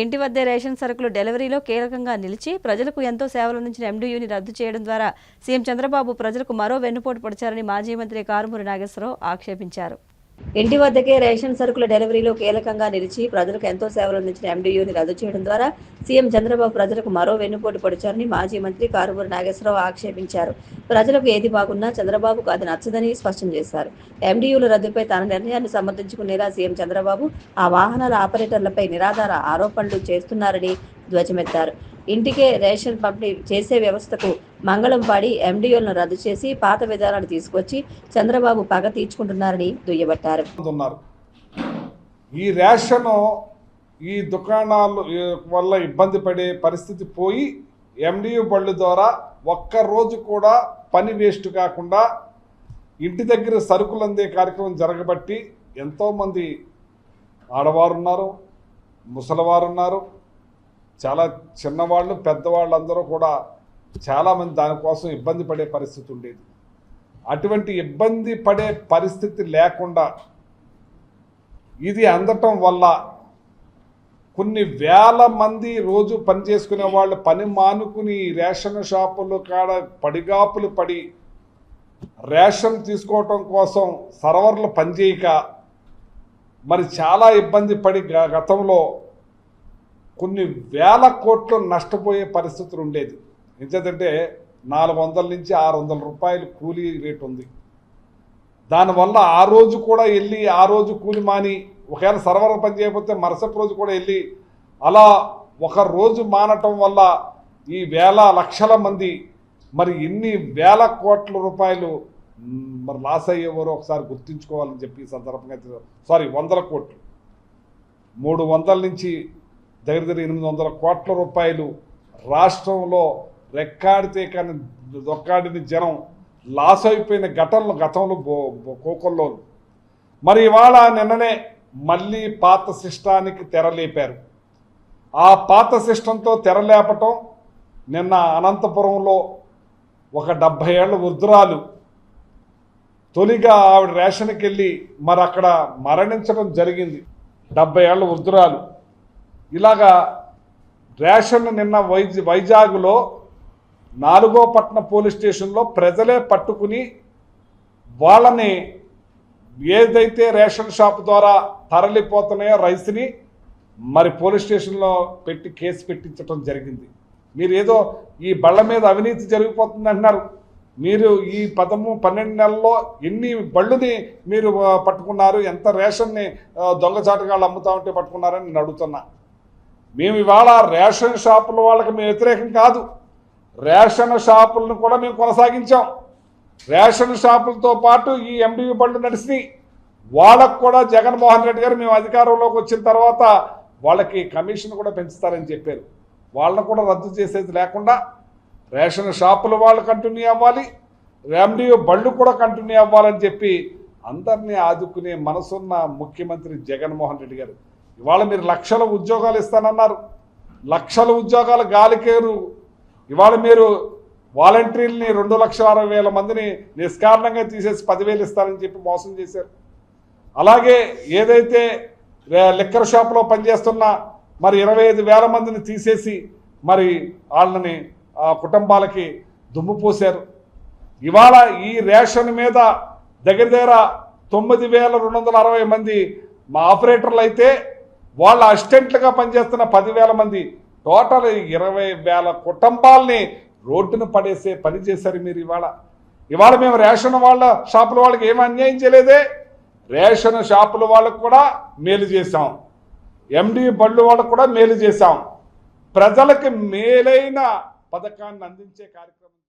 ఇంటి వద్దే రేషన్ సరుకులు డెలివరీలో కీలకంగా నిలిచి ప్రజలకు ఎంతో సేవలు అందించిన ఎండియూని రద్దు చేయడం ద్వారా సీఎం చంద్రబాబు ప్రజలకు మరో వెన్నుపోటు పొడిచారని మాజీ మంత్రి కారుమూరి నాగేశ్వరరావు ఆక్షేపించారు. ఇంటి వద్దకే రేషన్ సరుకుల డెలివరీలో కీలకంగా నిలిచి ప్రజలకు ఎంతో సేవలు అందించిన ఎండియూని రద్దు చేయడం ద్వారా సీఎం చంద్రబాబు ప్రజలకు మరో వెన్నుపోటు పొడిచారని మాజీ మంత్రి కారుమూరి నాగేశ్వరరావు ఆక్షేపించారు. ప్రజలకు ఏది బాగున్నా చంద్రబాబుకు అది నచ్చదని స్పష్టం చేశారు. ఎండియూల రద్దుపై తన నిర్ణయాన్ని సమర్థించుకునేలా సీఎం చంద్రబాబు ఆ వాహనాల ఆపరేటర్లపై నిరాధార ఆరోపణలు చేస్తున్నారని ధ్వజమెత్తారు. ఇంటికే రేషన్ పంపిణీ చేసే వ్యవస్థకు మంగళం పాడి ఎండిఓలను రద్దు చేసి పాత విధానాన్ని తీసుకొచ్చి చంద్రబాబు పగ తీర్చుకుంటున్నారని దుయ్యబట్టారు. ఉన్నారు ఈ రేషను ఈ దుకాణాలు వల్ల ఇబ్బంది పడే పరిస్థితి పోయి ఎండియు బళ్ళు ద్వారా ఒక్క రోజు కూడా పని వేస్ట్ కాకుండా ఇంటి దగ్గర సరుకులు అందే కార్యక్రమం జరగబట్టి ఎంతోమంది ఆడవారు ఉన్నారు ముసలివారు ఉన్నారు చాలా చిన్నవాళ్ళు పెద్దవాళ్ళందరూ కూడా చాలామంది దానికోసం ఇబ్బంది పడే పరిస్థితి ఉండేది. అటువంటి ఇబ్బంది పడే పరిస్థితి లేకుండా ఇది అందటం వల్ల కొన్ని వేల మంది రోజు పని చేసుకునే వాళ్ళు పని మానుకుని రేషన్ షాపులు కాడ పడిగాపులు పడి రేషన్ తీసుకోవటం కోసం సర్వర్లు పనిచేయక మరి చాలా ఇబ్బంది పడి గతంలో కొన్ని వేల కోట్లు నష్టపోయే పరిస్థితులు ఉండేది. ఎందుకంటే నాలుగు వందల నుంచి ఆరు వందల రూపాయలు కూలీ రేటు ఉంది. దానివల్ల ఆ రోజు కూడా వెళ్ళి ఆ రోజు కూలి మాని ఒకవేళ సర్వర్ పని చేయకపోతే మరుసటి రోజు కూడా వెళ్ళి అలా ఒక రోజు మానటం వల్ల ఈ వేల లక్షల మంది మరి ఎన్ని వేల కోట్ల రూపాయలు మరి లాస్ అయ్యేవారో ఒకసారి గుర్తుంచుకోవాలని చెప్పి ఈ సందర్భంగా సారీ వందల కోట్లు. మూడు వందల నుంచి దగ్గర దగ్గర ఎనిమిది వందల కోట్ల రూపాయలు రాష్ట్రంలో రెక్కాడితే కానీ దొక్కాడిని జనం లాస్ అయిపోయిన ఘటనలు గతంలో బో- బో- కోకొల్లో మరి ఇవాళ నిన్ననే మళ్ళీ పాత సిస్టానికి తెరలేపారు ఆ పాత సిస్టంతో తెరలేపటం నిన్న అనంతపురంలో ఒక డెబ్భై ఏళ్ళ వృద్ధురాలు తొలిగా ఆవిడ రేషన్కి వెళ్ళి మరి అక్కడ మరణించడం జరిగింది. డెబ్బై ఏళ్ళ వృద్ధురాలు. ఇలాగా రేషన్ నిన్న వైజ్ వైజాగ్లో నాలుగో పట్టణ పోలీస్ స్టేషన్లో ప్రజలే పట్టుకుని వాళ్ళని ఏదైతే రేషన్ షాప్ ద్వారా తరలిపోతున్నాయో రైస్ని మరి పోలీస్ స్టేషన్లో పెట్టి కేసు పెట్టించడం జరిగింది. మీరు ఏదో ఈ బళ్ళ మీద అవినీతి జరిగిపోతుంది అంటున్నారు. మీరు ఈ పదము పన్నెండు నెలల్లో ఎన్ని బళ్ళుని మీరు పట్టుకున్నారు ఎంత రేషన్ని దొంగచాటుగాళ్ళు అమ్ముతా ఉంటే పట్టుకున్నారని నేను అడుగుతున్నా. మేము ఇవాళ రేషన్ షాపుల వాళ్ళకి మేము వ్యతిరేకం కాదు. రేషన్ షాపులను కూడా మేము కొనసాగించాం. రేషన్ షాపులతో పాటు ఈ ఎండివి బండ్లు నడిచినాయి. వాళ్ళకు కూడా జగన్మోహన్ రెడ్డి గారు మేము అధికారంలోకి వచ్చిన తర్వాత వాళ్ళకి కమిషన్ కూడా పెంచుతారని చెప్పారు. వాళ్ళని కూడా రద్దు చేసేది లేకుండా రేషన్ షాపుల వాళ్ళు కంటిన్యూ అవ్వాలి. ఎండియో బళ్ళు కూడా కంటిన్యూ అవ్వాలని చెప్పి అందరినీ ఆదుకునే మనసున్న ముఖ్యమంత్రి జగన్మోహన్ రెడ్డి గారు. ఇవాళ మీరు లక్షల ఉద్యోగాలు ఇస్తానన్నారు. లక్షల ఉద్యోగాలు గాలికేరు ఇవాళ మీరు వాలంటీర్ని రెండు లక్షల అరవై వేల మందిని నిష్కారణంగా తీసేసి పదివేలు ఇస్తారని చెప్పి మోసం చేశారు. అలాగే ఏదైతే లిక్కర్ షాప్లో పనిచేస్తున్న మరి ఇరవై ఐదు వేల మందిని తీసేసి మరి వాళ్ళని ఆ కుటుంబాలకి దుమ్ము పోశారు. ఇవాళ ఈ రేషన్ మీద దగ్గర దగ్గర తొమ్మిది వేల రెండు వందల అరవై మంది మా ఆపరేటర్లు అయితే వాళ్ళ అసిస్టెంట్లుగా పనిచేస్తున్న పదివేల మంది. టోటల్ ఇరవై వేల కుటుంబాల్ని రోడ్డున పడేసే పని చేశారు మీరు ఇవాళ. ఇవాళ మేము రేషన్ వాళ్ళ షాపుల వాళ్ళకి ఏమి అన్యాయం చేయలేదే. రేషన్ షాపుల వాళ్ళకు కూడా మేలు చేశాం. ఎండి బళ్ళు వాళ్ళకు కూడా మేలు చేశాం. ప్రజలకు మేలైన పథకాన్ని అందించే కార్యక్రమం